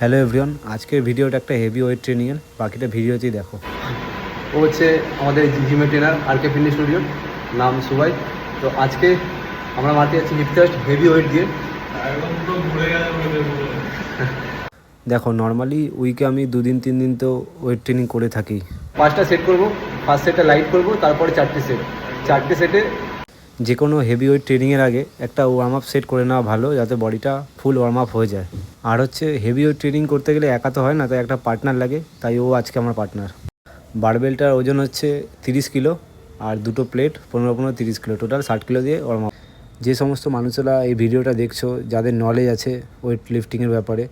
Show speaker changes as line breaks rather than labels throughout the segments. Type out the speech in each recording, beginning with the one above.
Hello everyone আজকের ভিডিওটা একটা হেভি ওয়েট ট্রেনিংয়ের বাকিটা ভিডিওতেই দেখো।
ও হচ্ছে আমাদের জিমের ট্রেনার আর কে ফিটনেস স্টুডিওর নাম সুবাই তো আজকে আমরা মারতে যাচ্ছি টেস্ট হেভি ওয়েট দিয়ে।
দেখো নর্মালি উইকে আমি দুদিন তিন দিন তো ওয়েট ট্রেনিং করে থাকি।
পাঁচটা সেট করব। ফার্স্ট সেটটা লাইট করব তারপরে চারটে সেট চারটে সেটে
যে কোনো হেভি ওয়েট ট্রেনিংয়ের আগে একটা ওয়ার্ম আপ সেট করে নেওয়া ভালো যাতে বডিটা ফুল ওয়ার্ম আপ হয়ে যায়। আর হচ্ছে হেভি ওয়েট ট্রেনিং করতে গেলে একা তো হয় না, তাই একটা পার্টনার লাগে, তাই ও আজকে আমার পার্টনার বারবেলটার ওজন হচ্ছে তিরিশ কিলো আর দুটো প্লেট পনেরো পনেরো তিরিশ কিলো টোটাল ষাট কিলো দিয়ে আপ যে সমস্ত মানুষেরা এই ভিডিওটা দেখছ, যাদের নলেজ আছে ওয়েট লিফটিংয়ের ব্যাপারে,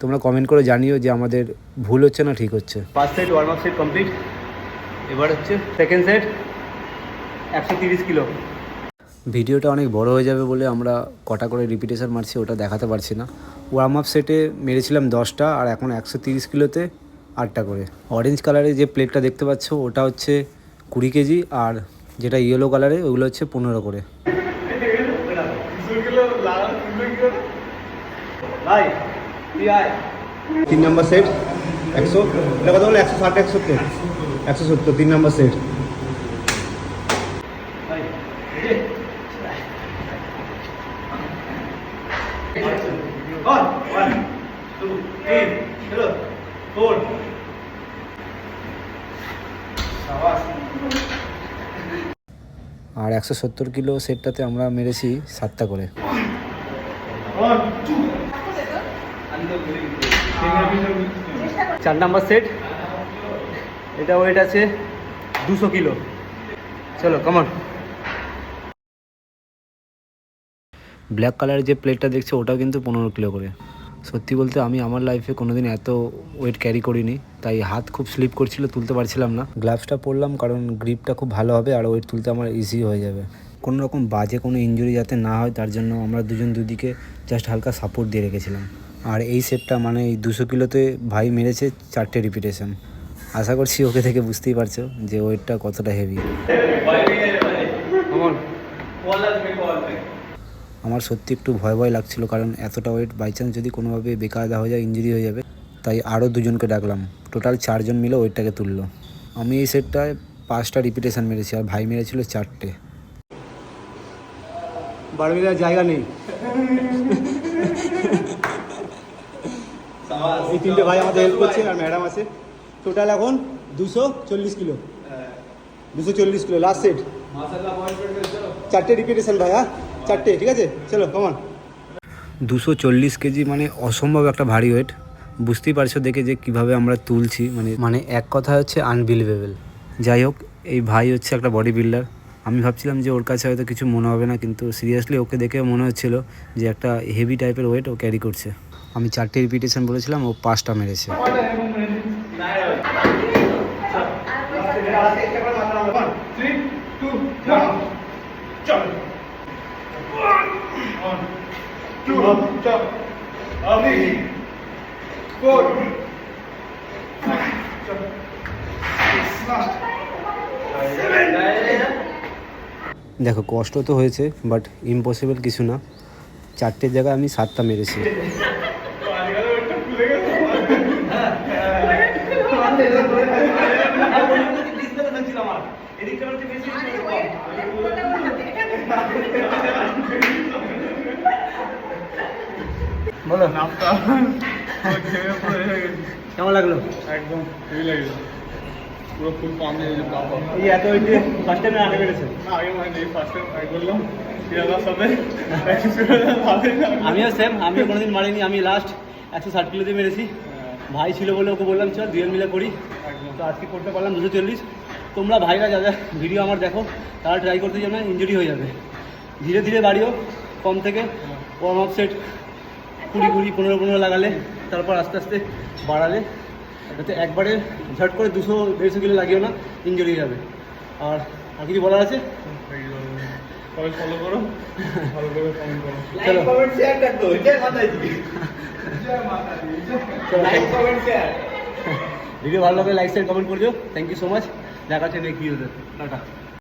তোমরা কমেন্ট করে জানিও যে আমাদের ভুল হচ্ছে না ঠিক হচ্ছে।
First set warm up set complete এবার হচ্ছে সেকেন্ড সেট একশো তিরিশ কিলো।
ভিডিওটা অনেক বড় হয়ে যাবে বলে আমরা কটা করে রিপিটেশন মারছি ওটা দেখাতে পারছি না। ওয়ার্ম আপ সেটে মেরেছিলাম দশটা আর এখন একশো তিরিশ কিলোতে আটটা করে। অরেঞ্জ কালারে যে প্লেটটা দেখতে পাচ্ছ ওটা হচ্ছে কুড়ি কেজি আর যেটা ইয়েলো কালারে ওগুলো হচ্ছে পনেরো করে।
তিন নম্বর সেট একশো, এটা কথা বলো একশো ষাট, একশো সত্তর। একশো সত্তর, তিন নম্বর সেট
four.
আর একশো সত্তর কিলো সেটটাতে আমরা মেরেছি সাতটা করে।
চার নাম্বার সেট। এটা ওয়েট আছে দুশো কিলো। চলো কমন
ব্ল্যাক কালারের যে প্লেটটা দেখছে ওটাও কিন্তু পনেরো কিলো করে। সত্যি বলতে আমি আমার লাইফে কোনোদিন এত ওয়েট ক্যারি করিনি তাই হাত খুব স্লিপ করছিল তুলতে পারছিলাম না। গ্লাভসটা পরলাম কারণ গ্রিপটা খুব ভালো হবে আর ওয়েট তুলতে আমার ইজি হয়ে যাবে। কোনো রকম বাজে কোনো ইঞ্জুরি যাতে না হয় তার জন্য আমরা দুজন দুদিকে জাস্ট হালকা সাপোর্ট দিয়ে রেখেছিলাম। আর এই সেটটা মানে এই দুশো কিলোতে ভাই মেরেছে চারটে রিপিটেশন আশা করছি ওকে থেকে বুঝতেই পারছ যে ওয়েটটা কতটা হেভি আমার সত্যি একটু ভয় ভয় লাগছিল কারণ এতটা ওয়েট বাই চান্স যদি কোনোভাবে বেকার দেওয়া হয়ে যায় ইঞ্জুরি হয়ে যাবে, তাই আরও দুজনকে ডাকলাম। টোটাল চারজন মিলে ওয়েটটাকে তুললো। আমি এই সেটটায় পাঁচটা রিপিটেশন মেরেছি আর ভাই মেরেছিল চারটে।
বারবিলার জায়গা নেই। এই তিনটে ভাই আমাদের হেল্প করছে আর ম্যাডাম আছে। টোটাল এখন দুশো চল্লিশ কিলো। দুশো চল্লিশ কিলো লাস্ট সেট চারটে রিপিটেশন ভাই হ্যাঁ? চারটে ঠিক আছে? চলো কমান
দুশো চল্লিশ কেজি মানে অসম্ভব একটা ভারী ওয়েট। বুঝতেই পারছ দেখে যে কীভাবে আমরা তুলছি মানে মানে এক কথা হচ্ছে আনবিলিভেবল যাই হোক এই ভাই হচ্ছে একটা বডি বিল্ডার আমি ভাবছিলাম যে ওর কাছে হয়তো কিছু মনে হবে না কিন্তু সিরিয়াসলি ওকে দেখে মনে হচ্ছিল যে একটা হেভি টাইপের ওয়েট ও ক্যারি করছে। আমি চারটে রিপিটেশন বলেছিলাম ও পাঁচটা মেরেছে। দেখো কষ্ট তো হয়েছে বাট ইম্পসিবল কিছু না। চারটের জায়গায় আমি সাতটা মেরেছি।
বলো। কেমন লাগল?
একদম হেভি লাগল। পুরো ফুল পাম্প দিয়ে বাবা
এই এত ফার্স্ট টাইমে আগে মেরেছে
না আগে মানে এই ফার্স্ট টাইম।
আমিও সেম আমিও কোনোদিন মারিনি আমি লাস্ট একশো ষাট কিলো দিয়ে মেরেছি ভাই ছিল বলে ওকে বললাম চল দুজন মিলে করি। তো আজকে করতে পারলাম দুশো চল্লিশ। তোমরা ভাইরা যা যা ভিডিও আমার দেখো তারা ট্রাই করতে যাবে না ইঞ্জুরি হয়ে যাবে। ধীরে ধীরে বাড়িও কম থেকে ওয়ার্ম আপ সেট কুড়ি কুড়ি পনেরো পনেরো লাগালে তারপর আস্তে আস্তে বাড়ালে যাতে একবারে ঝট করে দুশো দেড়শো কিলো লাগিও না ইঞ্জুরি হয়ে যাবে। আর আর কিছু বলার আছে?
সবাই ফলো করো। ভালো করে কমেন্ট করো।
চলো ভিডিও ভালো লাগলে লাইক শেয়ার কমেন্ট করে দিও থ্যাংক ইউ সো মাচ দেখা হচ্ছে নেক্সট ভিডিওতে টাটা।